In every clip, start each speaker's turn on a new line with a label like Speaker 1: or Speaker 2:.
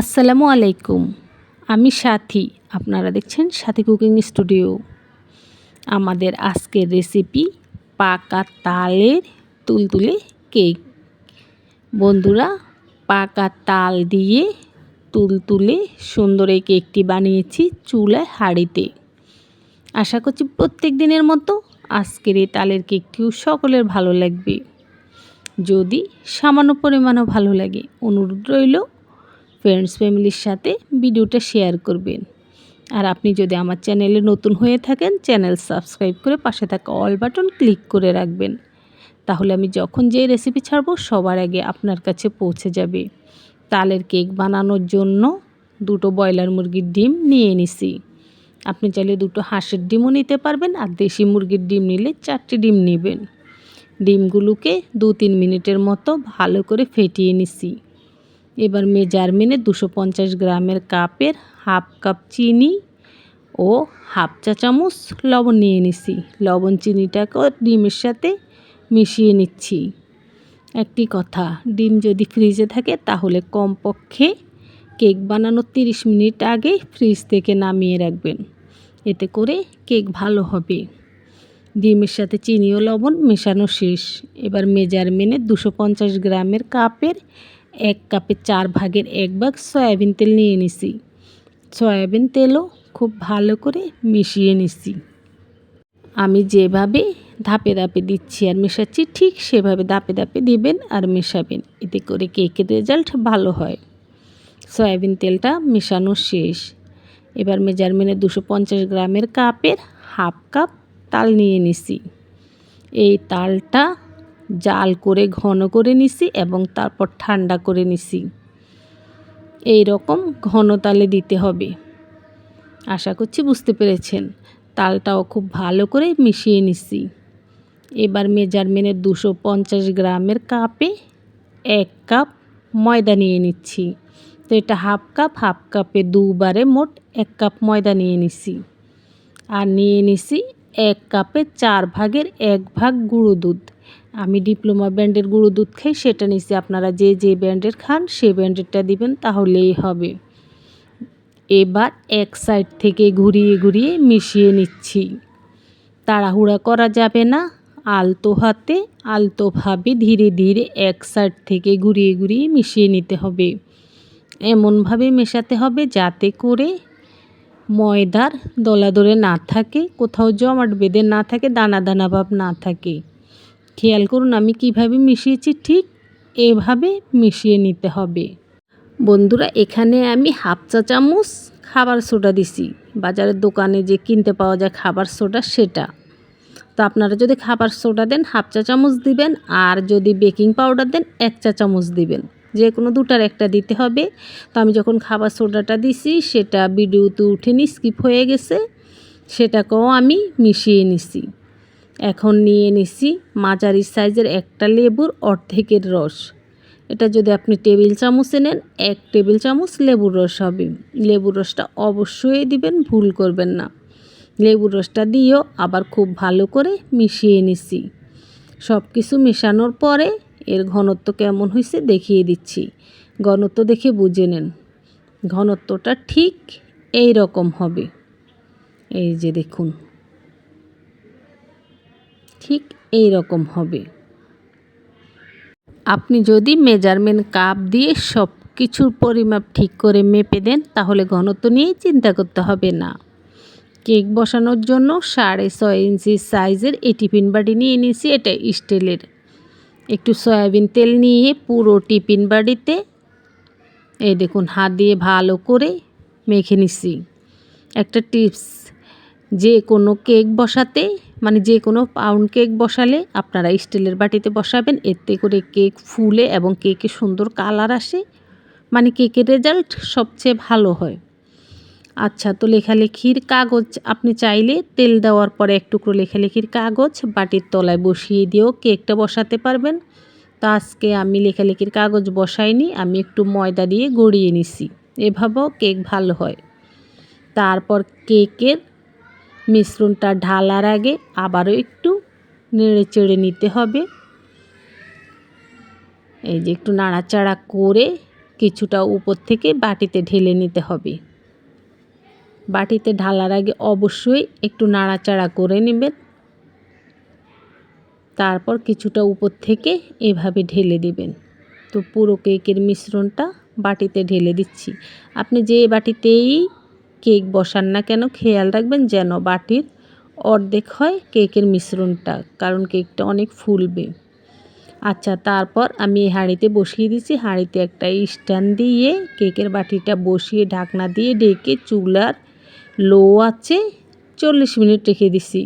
Speaker 1: আসসালামু আলাইকুম। আমি সাথী। আপনারা দেখছেন সাথী কুকিং স্টুডিও। আমাদের আজকের রেসিপি পাকা তালের তুলতুলে কেক। বন্ধুরা, পাকা তাল দিয়ে তুলতুলে সুন্দর এই কেকটি বানিয়েছি চুলায় হাঁড়িতে। আশা করছি প্রত্যেক দিনের মতো আজকের এই তালের কেকটিও সকলের ভালো লাগবে। যদি সামান্য পরিমাণও ভালো লাগে, অনুরোধ রইল ফ্রেন্ডস ফ্যামিলির সাথে ভিডিওটা শেয়ার করবেন। আর আপনি যদি আমার চ্যানেলে নতুন হয়ে থাকেন চ্যানেল সাবস্ক্রাইব করে পাশে থাকা অল বাটন ক্লিক করে রাখবেন। তাহলে আমি যখন যে রেসিপি ছাড়বো, সবার আগে আপনার কাছে পৌঁছে যাবে। তালের কেক বানানোর জন্য দুটো ব্রয়লার মুরগির ডিম নিয়ে নিছি। আপনি চাইলে দুটো হাঁসের ডিমও নিতে পারবেন আর দেশি মুরগির ডিম নিলে চারটি ডিম নেবেন। ডিমগুলোকে দু তিন মিনিটের মতো ভালো করে ফেটিয়ে নিছি। এবার মেজারমেন্টে দুশো পঞ্চাশ গ্রামের কাপের হাফ কাপ চিনি ও হাফ চা চামচ লবণ নিয়ে নিছি। লবণ চিনিটাকে ডিমের সাথে মিশিয়ে নিচ্ছি। একটি কথা, ডিম যদি ফ্রিজে থাকে তাহলে কমপক্ষে কেক বানানোর তিরিশ মিনিট আগে ফ্রিজ থেকে নামিয়ে রাখবেন। এতে করে কেক ভালো হবে। ডিমের সাথে চিনি ও লবণ মেশানো শেষ। এবার মেজারমেন্টে দুশো পঞ্চাশ গ্রামের কাপের এক কাপে চার ভাগের এক ভাগ সয়াবিন তেল নিয়ে নিছি। সয়াবিন তেলও খুব ভালো করে মিশিয়ে নিছি। আমি যেভাবে ধাপে ধাপে দিচ্ছি আর মেশাচ্ছি, ঠিক সেভাবে ধাপে ধাপে দিবেন আর মেশাবেন। এতে করে কেকের রেজাল্ট ভালো হয়। সয়াবিন তেলটা মেশানো শেষ। এবার মেজারমেন্টে দুশো পঞ্চাশ গ্রামের কাপের হাফ কাপ তাল নিয়ে নিছি। এই তালটা জাল করে ঘন করে নিছি এবং তারপর ঠান্ডা করে নিছি। এই রকম ঘন তালে দিতে হবে। আশা করছি বুঝতে পেরেছেন। তালটাও খুব ভালো করে মিশিয়ে নিছি। এবার মেজারমেন্টে দুশো পঞ্চাশ গ্রামের কাপে এক কাপ ময়দা নিয়ে নিচ্ছি। তো এটা হাফ কাপ, হাফ কাপে দুবারে মোট এক কাপ ময়দা নিয়ে নিছি। আর নিয়ে নিছি এক কাপে চার ভাগের এক ভাগ গুঁড়ো দুধ। আমি ডিপ্লোমা ব্র্যান্ডের গুঁড়ো দুধ খাই, সেটা নিচ্ছি আপনারা যে যে ব্র্যান্ডের খান সেই ব্র্যান্ডেরটা দিবেন, তাহলেই হবে। এবার এক সাইড থেকে ঘুরিয়ে ঘুরিয়ে মিশিয়ে নিচ্ছি। তাড়াহুড়া করা যাবে না, আলতো হাতে আলতোভাবে ধীরে ধীরে এক সাইড থেকে ঘুরিয়ে ঘুরিয়ে মিশিয়ে নিতে হবে। এমনভাবে মেশাতে হবে যাতে করে ময়দার দলাদলে না থাকে, কোথাও জমাট বেঁধে না থাকে, দানা দানা ভাব না থাকে। খেয়াল করুন, আমি কীভাবে মিশিয়েছি, ঠিক এভাবে মিশিয়ে নিতে হবে। বন্ধুরা, এখানে আমি হাফ চা চামচ খাবার সোডা দিছি। বাজারের দোকানে যে কিনতে পাওয়া যায় খাবার সোডা, সেটা। তো আপনারা যদি খাবার সোডা দেন, হাফ চা চামচ দিবেন, আর যদি বেকিং পাউডার দেন, এক চা চামচ দিবেন। যে কোনো দুটার একটা দিতে হবে। তো আমি যখন খাবার সোডাটা দিছি, সেটা ভিডিওতে উঠেনি স্কিপ হয়ে গেছে, সেটাকেও আমি মিশিয়ে নিছি। এখন নিয়ে নিছি মাঝারি সাইজের একটা লেবুর অর্ধেকের রস। এটা যদি আপনি টেবিল চামচে নেন, এক টেবিল চামচ লেবুর রস হবে। লেবুর রসটা অবশ্যই দিবেন, ভুল করবেন না। লেবুর রসটা দিয়েও আবার খুব ভালো করে মিশিয়ে নিছি। সব কিছু মেশানোর পরে এর ঘনত্ব কেমন হয়েছে দেখিয়ে দিচ্ছি। ঘনত্ব দেখে বুঝে নেন। ঘনত্বটা ঠিক এই রকম হবে। এই যে দেখুন। ঠিক এই রকম হবে। আপনি যদি মেজারমেন্ট কাপ দিয়ে সব কিছুর পরিমাপ ঠিক করে মেপে দেন, তাহলে ঘনত্ব নিয়ে চিন্তা করতে হবে না। কেক বসানোর জন্য সাড়ে ছয় ইঞ্চি সাইজের এই টিফিন বাটি নিয়ে নিয়েছি, এটা স্টিলের। একটু সয়াবিন তেল নিয়ে পুরো টিফিন বাড়িতে এই দেখুন, হাত দিয়ে ভালো করে মেখে নিছি। একটা টিপস যে কোনো কেক বসাতে মানে যে কোনো পাউন্ড কেক বসালে আপনারা স্টিলের বাটিতে বসাবেন। এতে করে কেক ফুলে এবং কেকে সুন্দর কালার আসে। মানে কেকের রেজাল্ট সবচেয়ে ভালো হয়। আচ্ছা তো লেখালেখির কাগজ আপনি চাইলে তেল দেওয়ার পরে এক টুকরো লেখালেখির কাগজ বাটির তলায় বসিয়ে দিয়েও কেকটা বসাতে পারবেন। তো আজকে আমি লেখালেখির কাগজ বসাইনি, আমি একটু ময়দা দিয়ে গড়িয়ে নিছি। এভাবেও কেক ভালো হয়। তারপর কেকের মিশ্রণটা ঢালার আগে আবারও একটু নেড়ে চেড়ে নিতে হবে। এই যে একটু নাড়াচাড়া করে কিছুটা উপর থেকে বাটিতে ঢেলে নিতে হবে। বাটিতে ঢালার আগে অবশ্যই একটু নাড়াচাড়া করে নেবেন। তারপর কিছুটা উপর থেকে এভাবে ঢেলে দিবেন। তো পুরো কেকের মিশ্রণটা বাটিতে ঢেলে দিচ্ছি। আপনি যে বাটিতেই কেক বসান না কেন, খেয়াল রাখবেন যেন বাটির অর্ধেক হয় কেকের মিশ্রণটা, কারণ কেকটা অনেক ফুলবে। আচ্ছা তারপর আমি এই হাঁড়িতে বসিয়ে দিচ্ছি হাঁড়িতে একটা স্ট্যান্ড দিয়ে কেকের বাটিটা বসিয়ে ঢাকনা দিয়ে ডেকে চুলার লো আছে চল্লিশ মিনিট রেখে দিছি।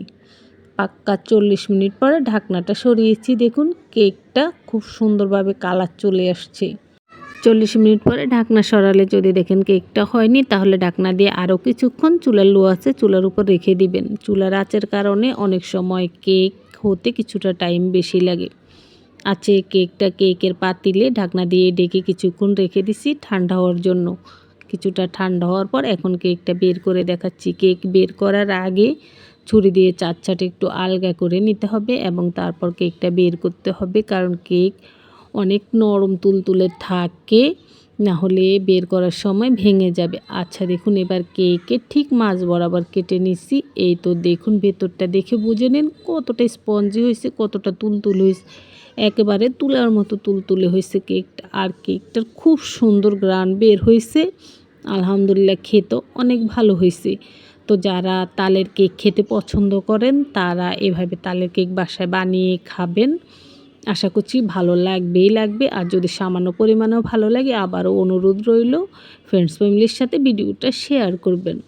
Speaker 1: পাক্কা চল্লিশ মিনিট পরে ঢাকনাটা সরিয়েছি। দেখুন, কেকটা খুব সুন্দরভাবে কালার চলে আসছে। চল্লিশ মিনিট পরে ঢাকনা সরালে যদি দেখেন কেকটা হয়নি, তাহলে ঢাকনা দিয়ে আরও কিছুক্ষণ চুলার লো আছে, চুলার উপর রেখে দিবেন। চুলার আঁচের কারণে অনেক সময় কেক হতে কিছুটা টাইম বেশি লাগে। আছে কেকটা কেকের পাতিলে ঢাকনা দিয়ে ডেকে কিছুক্ষণ রেখে দিছি ঠান্ডা হওয়ার জন্য। কিছুটা ঠান্ডা হওয়ার পর এখন কেকটা বের করে দেখাচ্ছি। কেক বের করার আগে ছুরি দিয়ে চার একটু আলগা করে নিতে হবে এবং তারপর কেকটা বের করতে হবে, কারণ কেক অনেক নরম তুলতুলে থাকে, না হলে বের করার সময় ভেঙে যাবে। আচ্ছা দেখুন এবার কেকে ঠিক মাছ বরাবর কেটে নিচ্ছি এই তো দেখুন ভেতরটা দেখে বুঝে নিন কতটা স্পঞ্জি হয়েছে, কতটা তুলতুল হয়েছে। একেবারে তুলার মতো তুলতুলে হয়েছে কেকটা। আর কেকটার খুব সুন্দর গ্রান বের হয়েছে। আলহামদুলিল্লাহ খেতেও অনেক ভালো হয়েছে। তো যারা তালের কেক খেতে পছন্দ করেন, তারা এভাবে তালের কেক বাসায় বানিয়ে খাবেন। আশা করছি ভালো লাগবেই লাগবে। আর যদি সামান্য পরিমাণেও ভালো লাগে, আবারও অনুরোধ রইল ফ্রেন্ডস ফ্যামিলির সাথে ভিডিওটা শেয়ার করবেন।